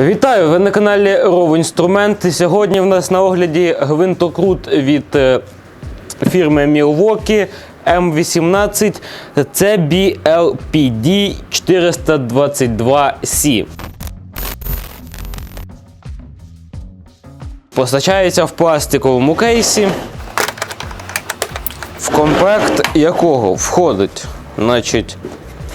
Вітаю! Ви на каналі Ров Інструмент. Сьогодні в нас на огляді гвинтокрут від е, фірми Milwaukee M18 CBLPD 422C. Постачається в пластиковому кейсі, в комплект якого входить значить,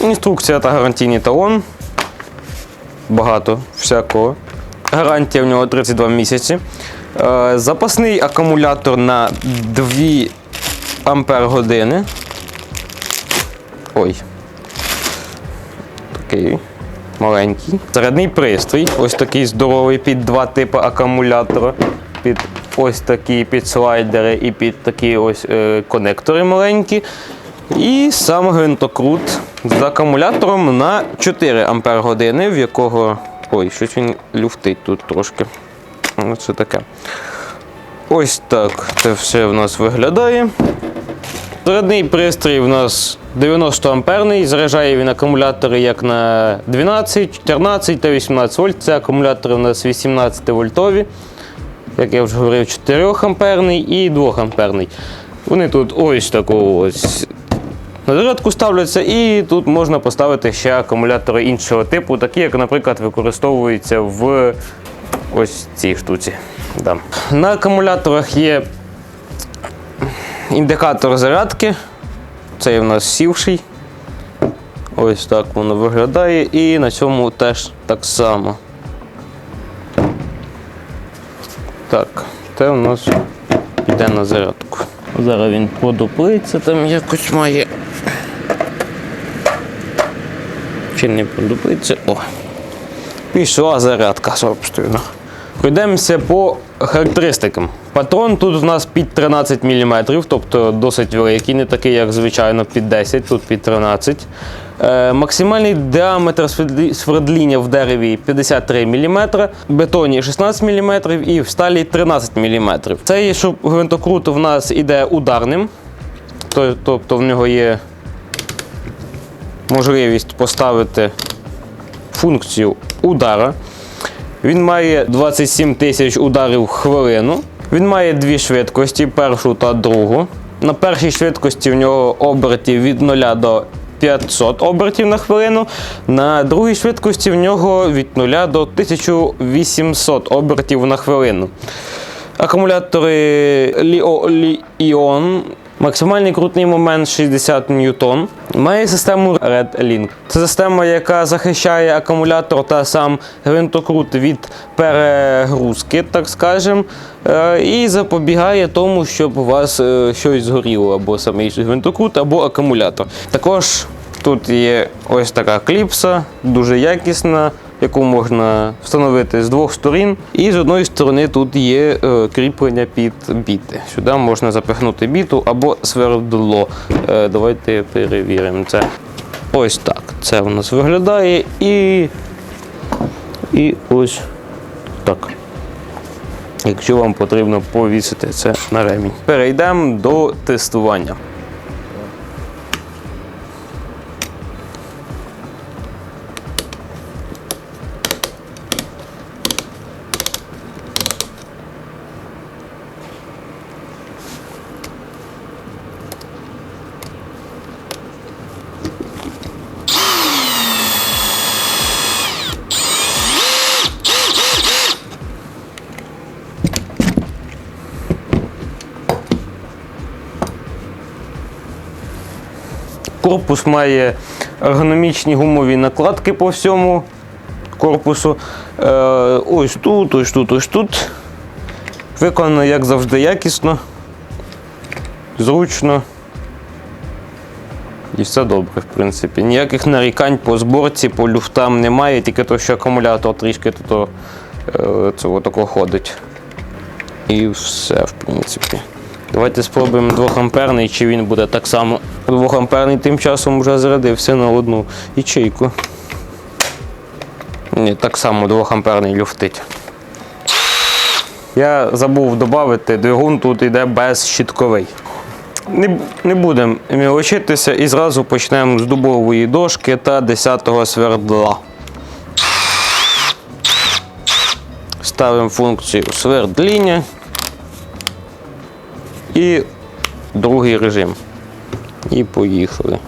інструкція та гарантійний талон багато всякого. Гарантія в нього 32 місяці. Е, запасний акумулятор на 2 ампер години. Ой. Такий маленький. Зарядний пристрій. Ось такий здоровий під два типи акумулятора. Під ось такі під слайдери і під такі ось е, конектори маленькі. І сам гвинтокрут з акумулятором на 4 ампер в якого. Ой, щось він люфтить тут трошки. Оце таке. Ось так це все в нас виглядає. Зарядний пристрій в нас 90 амперний, заряджає він акумулятори як на 12, 14 та 18 вольт. Це акумулятори у нас 18 вольтові, як я вже говорив, 4 амперний і 2 амперний. Вони тут ось таку ось на зарядку ставляться, і тут можна поставити ще акумулятори іншого типу, такі, як, наприклад, використовуються в ось цій штуці. Да. На акумуляторах є індикатор зарядки. Цей у нас сівший. Ось так воно виглядає. І на цьому теж так само. Так, це у нас йде на зарядку. Зараз він подуплиться, там якось має. Чи не подуплиться? О! Пішла зарядка, собственно. Пройдемося по характеристикам. Патрон тут у нас під 13 мм, тобто досить великий, не такий, як звичайно, під 10, тут під 13. Е, максимальний діаметр свердління в дереві 53 мм, бетоні 16 мм і в сталі 13 мм. Цей гвинтокрут в нас іде ударним, тобто в нього є можливість поставити функцію удара. Він має 27 тисяч ударів в хвилину. Він має дві швидкості, першу та другу. На першій швидкості в нього обертів від 0 до 500 обертів на хвилину. На другій швидкості в нього від 0 до 1800 обертів на хвилину. Акумулятори Li-Ion. Максимальний крутний момент 60 ньютон. Має систему Red Link. Це система, яка захищає акумулятор та сам гвинтокрут від перегрузки, так скажемо, е, і запобігає тому, щоб у вас е, щось згоріло, або самий гвинтокрут, або акумулятор. Також тут є ось така кліпса, дуже якісна яку можна встановити з двох сторін. І з одної сторони тут є е, кріплення під біти. Сюди можна запихнути біту або свердло. Е, давайте перевіримо це. Ось так. Це у нас виглядає і, і ось так. Якщо вам потрібно повісити це на ремінь. Перейдемо до тестування. Корпус має ергономічні гумові накладки по всьому корпусу. Е, ось тут, ось тут, ось тут. Виконано, як завжди, якісно, зручно. І все добре, в принципі. Ніяких нарікань по зборці, по люфтам немає, тільки то, що акумулятор трішки тут е, цього такого ходить. І все, в принципі. Давайте спробуємо 2 амперний, чи він буде так само. 2 амперний тим часом вже зарядився на одну ячейку. Ні, так само 2 амперний люфтить. Я забув додати, двигун тут йде безщітковий. Не, не будемо мілочитися і зразу почнемо з дубової дошки та 10-го свердла. ставимо функцію свердління і другий режим. І поїхали.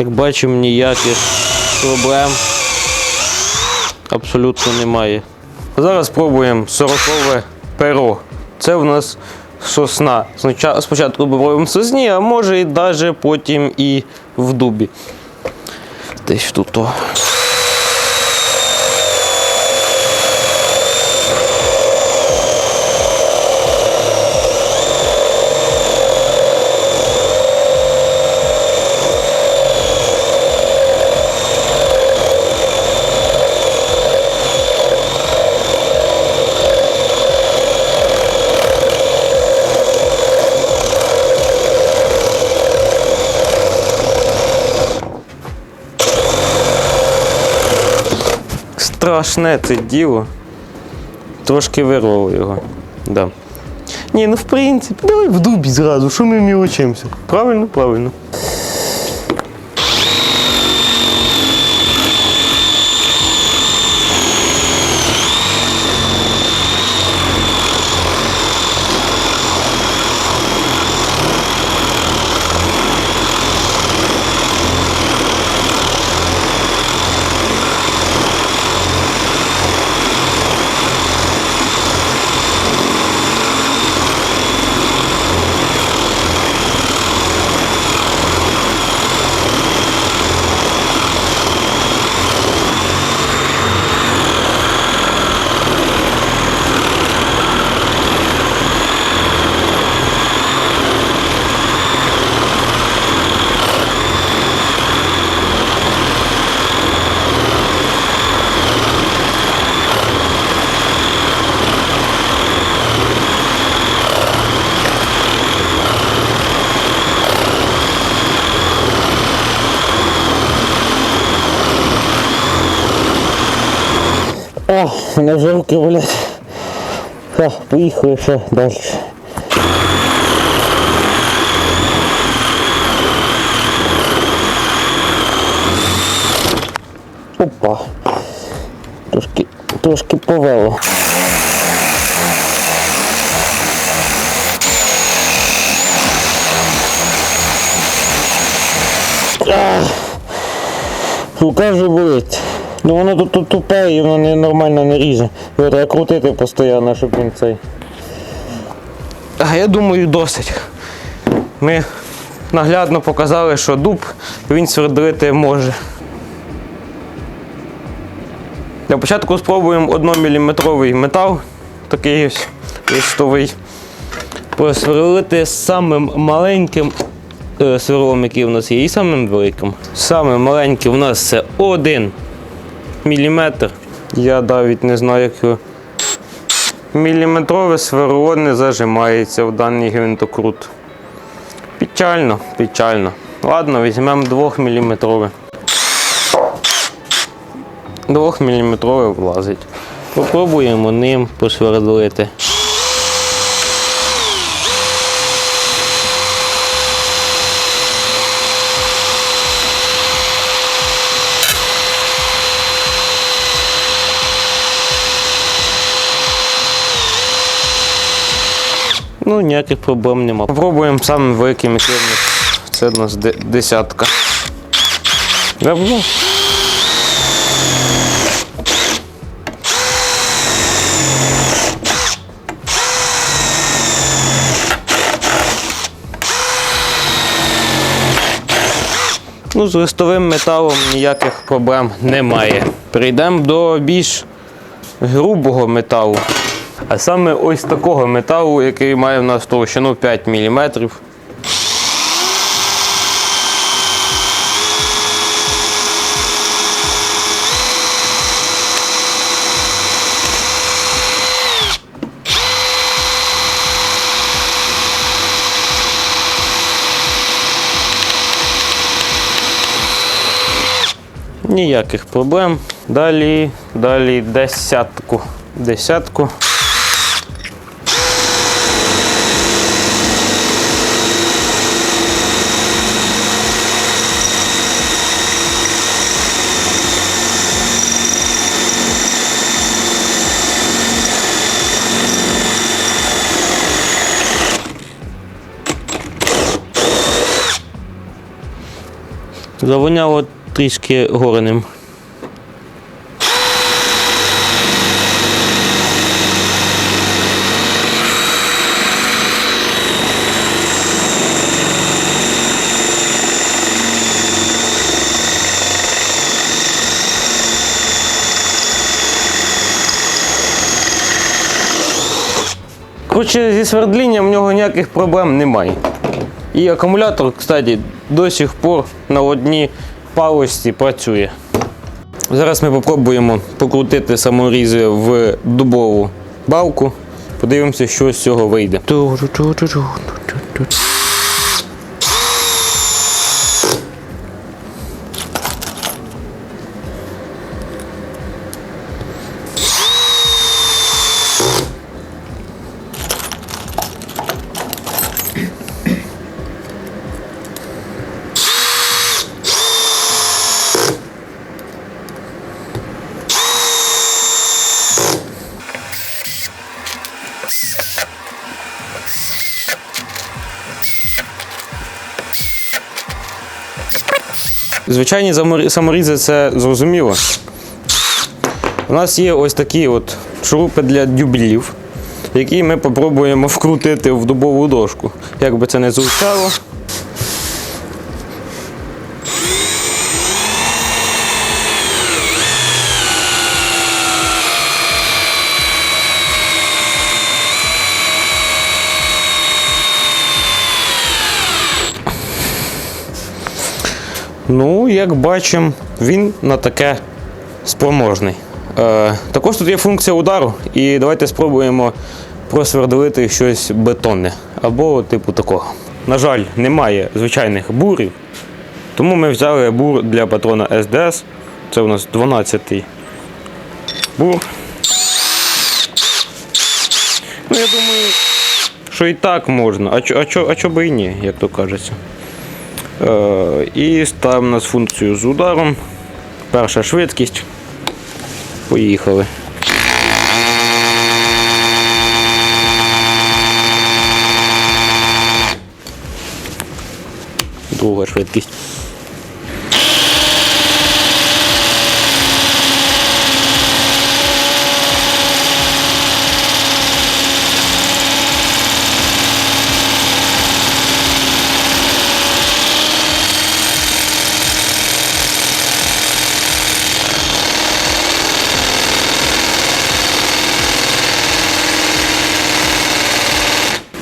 Як бачимо, ніяких проблем абсолютно немає. Зараз спробуємо 40-ве перо. Це в нас сосна. Спочатку робимо в сосні, а може і навіть потім і в дубі. Десь тут. О. Страшне це діло. Трошки вирвало його. Да. Ні, ну в принципі, давай в дубі зразу, що ми мілочимося. Правильно, правильно. О, мене вже руки болять. Все, поїхали ще далі. Опа. Трошки, трошки повело. Ах. Рука вже болить. Ну воно тут, тупе і воно не, нормально не ріже. Його треба крутити постійно, щоб він цей. А я думаю, досить. Ми наглядно показали, що дуб він свердлити може. Для початку спробуємо 1-мм метал, такий ось листовий. Просверлити самим маленьким е, сверлом, який у нас є, і самим великим. Саме маленький у нас це 1 міліметр. Я навіть не знаю, як його. Міліметрове сверло не зажимається в даний гвинтокрут. Печально, печально. Ладно, візьмемо 2-мм. 2 мм влазить. Попробуємо ним посвердлити. Ну, ніяких проблем нема. Попробуємо самим великим яким. Це у нас десятка. Давно. Ну, з листовим металом ніяких проблем немає. Перейдемо до більш грубого металу. А саме ось такого металу, який має в нас товщину 5 мм. Ніяких проблем. Далі, далі десятку. Десятку. Завоняло трішки гореним. Коротше, зі свердлінням в нього ніяких проблем немає. І акумулятор, кстати, до сих пор на одній палості працює. Зараз ми спробуємо покрутити саморізи в дубову балку. Подивимося, що з цього вийде. Звичайні саморізи це зрозуміло. У нас є ось такі от шурупи для дюблів, які ми спробуємо вкрутити в дубову дошку. Як би це не звучало. Ну, як бачимо, він на таке спроможний. Е, також тут є функція удару, і давайте спробуємо просвердлити щось бетонне або типу такого. На жаль, немає звичайних бурів, тому ми взяли бур для патрона SDS. Це у нас 12-й бур. Ну, я думаю, що і так можна, а чо, а чо, а чо би і ні, як то кажеться. Е, І ставимо у нас функцію з ударом. Перша швидкість. Поїхали. Друга швидкість.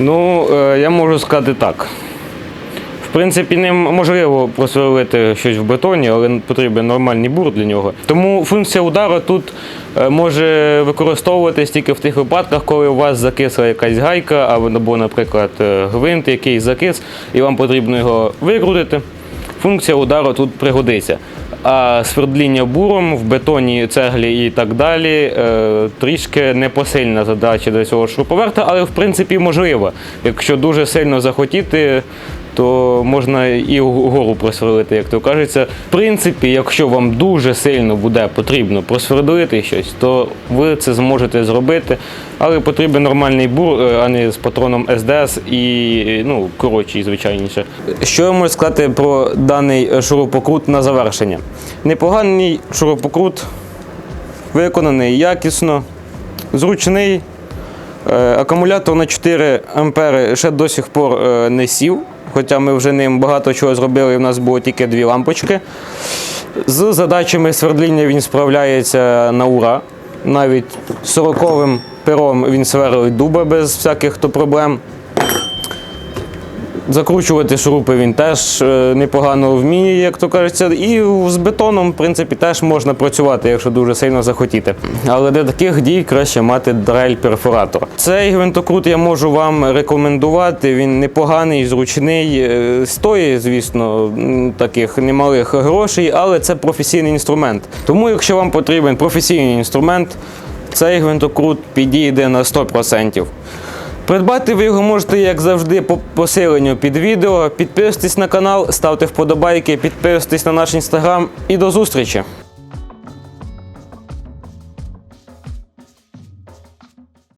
Ну, е, я можу сказати так. В принципі, неможливо просверлити щось в бетоні, але потрібен нормальний бур для нього. Тому функція удару тут е, може використовуватись тільки в тих випадках, коли у вас закисла якась гайка, або, наприклад, е, гвинт якийсь закис, і вам потрібно його викрутити. Функція удару тут пригодиться. А свердління буром в бетоні, цеглі і так далі е, трішки непосильна задача для цього шуруповерта, але в принципі можливо. Якщо дуже сильно захотіти, то можна і вгору просверлити, як то кажеться. В принципі, якщо вам дуже сильно буде потрібно просвердлити щось, то ви це зможете зробити. Але потрібен нормальний бур, е, а не з патроном SDS і ну, коротший, звичайніше. Що я можу сказати про даний шурупокрут на завершення? Непоганий шурупокрут, виконаний якісно, зручний. Е, Акумулятор на 4 ампери ще до сих пор е, не сів, хоча ми вже ним багато чого зробили, і в нас було тільки дві лампочки. З задачами свердління він справляється на ура. Навіть 40-м пером він сверлить дуба без всяких то проблем. Закручувати шурупи він теж е, непогано вміє, як то кажеться. І з бетоном, в принципі, теж можна працювати, якщо дуже сильно захотіти. Але для таких дій краще мати дрель-перфоратор. Цей гвинтокрут я можу вам рекомендувати. Він непоганий, зручний. е, Стоїть, звісно, таких немалих грошей, але це професійний інструмент. Тому, якщо вам потрібен професійний інструмент, цей гвинтокрут підійде на 100%. Придбати ви його можете, як завжди, по посиленню під відео. Підписуйтесь на канал, ставте вподобайки, підписуйтесь на наш інстаграм і до зустрічі!